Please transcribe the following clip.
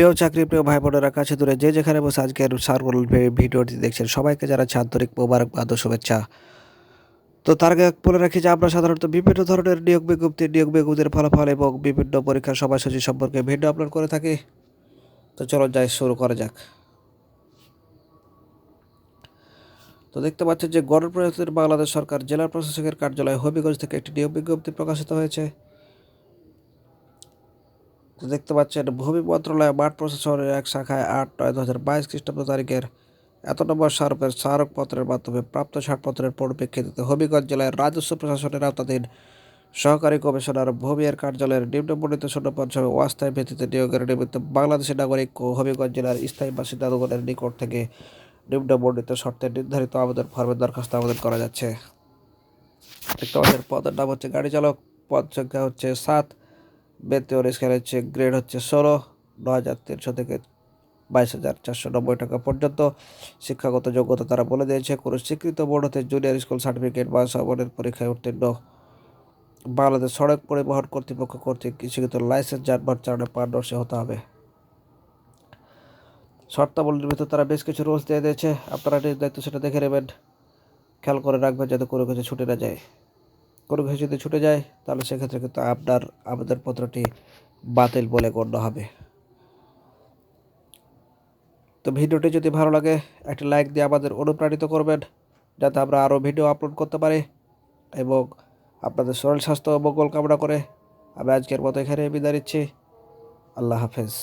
প্রিয় চাকরি, প্রিয় ভাই বোনেরা কাছে দূরে যে যেখানে বসে আজকের সার্বল ভিডিওটি দেখছেন, সবাইকে যারা আন্তরিক মোবারকবাদ ও শুভেচ্ছা। তো তার আগে বলে রাখি যে আমরা সাধারণত বিভিন্ন ধরনের নিয়োগ বিজ্ঞপ্তি, নিয়োগ বিজ্ঞপ্তির ফলাফল এবং বিভিন্ন পরীক্ষার সময়সূচি সম্পর্কে ভিডিও আপলোড করে থাকি। তো চলো যাই, শুরু করা যাক। তো দেখতে পাচ্ছেন যে গণপ্রজাতন্ত্রী বাংলাদেশ সরকার জেলা প্রশাসকের কার্যালয় হবিগঞ্জ থেকে একটি নিয়োগ বিজ্ঞপ্তি প্রকাশিত হয়েছে। তো দেখতে পাচ্ছেন, ভূমি মন্ত্রণালয় মাঠ প্রশাসনের এক শাখায় আট নয় দু হাজার বাইশ খ্রিস্টাব্দ তারিখের এত নম্বর স্মারকের স্মারকপত্রের মাধ্যমে প্রাপ্ত ছাড়পত্রের পরিপ্রেক্ষিতে হবিগঞ্জ জেলায় রাজস্ব প্রশাসনের আওতাধীন সহকারী কমিশনার ভূমির কার্যালয়ের নিম্নবর্ণিত শূন্যপদ সহ অস্থায়ী ভিত্তিতে নিয়োগের নিমিত্ত বাংলাদেশের নাগরিক ও হবিগঞ্জ জেলার স্থায়ী বাসিন্দাগণের নিকট থেকে নিম্নবর্ণিত শর্তে নির্ধারিত আবেদন ফর্মের দরখাস্ত আবেদন করা যাচ্ছে। দেখতে পদের নাম হচ্ছে গাড়ি চালক পদ সংখ্যা হচ্ছে সাত। বেতন স্কেল হচ্ছে গ্রেড হচ্ছে ষোলো ন হাজার তিনশো থেকে বাইশ হাজার চারশো নব্বই টাকা পর্যন্ত। শিক্ষাগত যোগ্যতা তারা বলে দিয়েছে, কোনো স্বীকৃত বোর্ড হতে জুনিয়র স্কুল সার্টিফিকেট বা সমানের পরীক্ষায় উত্তীর্ণ। বাংলাদেশ সড়ক পরিবহন কর্তৃপক্ষ কর্তৃক স্বীকৃত লাইসেন্স যানবাহন চালানো পারদর্শী হতে হবে। শর্তাবলীর ভিতর তারা বেশ কিছু রুলস দিয়ে দিয়েছে। আপনারা নিজ দায়িত্ব সেটা দেখে নেবেন। খেয়াল করে রাখবেন যাতে কোনো কিছু ছুটে না যায়। কোনো কিছু যদি ছুটে যায়, তাহলে সেক্ষেত্রে কিন্তু আপনার আবেদনপত্রটি বাতিল বলে গণ্য হবে। তো ভিডিওটি যদি ভালো লাগে, একটি লাইক দিয়ে আমাদের অনুপ্রাণিত করবেন, যাতে আমরা আরও ভিডিও আপলোড করতে পারি এবং আপনাদের শরীর স্বাস্থ্য মঙ্গল কামনা করে আমি আজকের মতো এখানে বিদায় নিচ্ছি। আল্লাহ হাফেজ।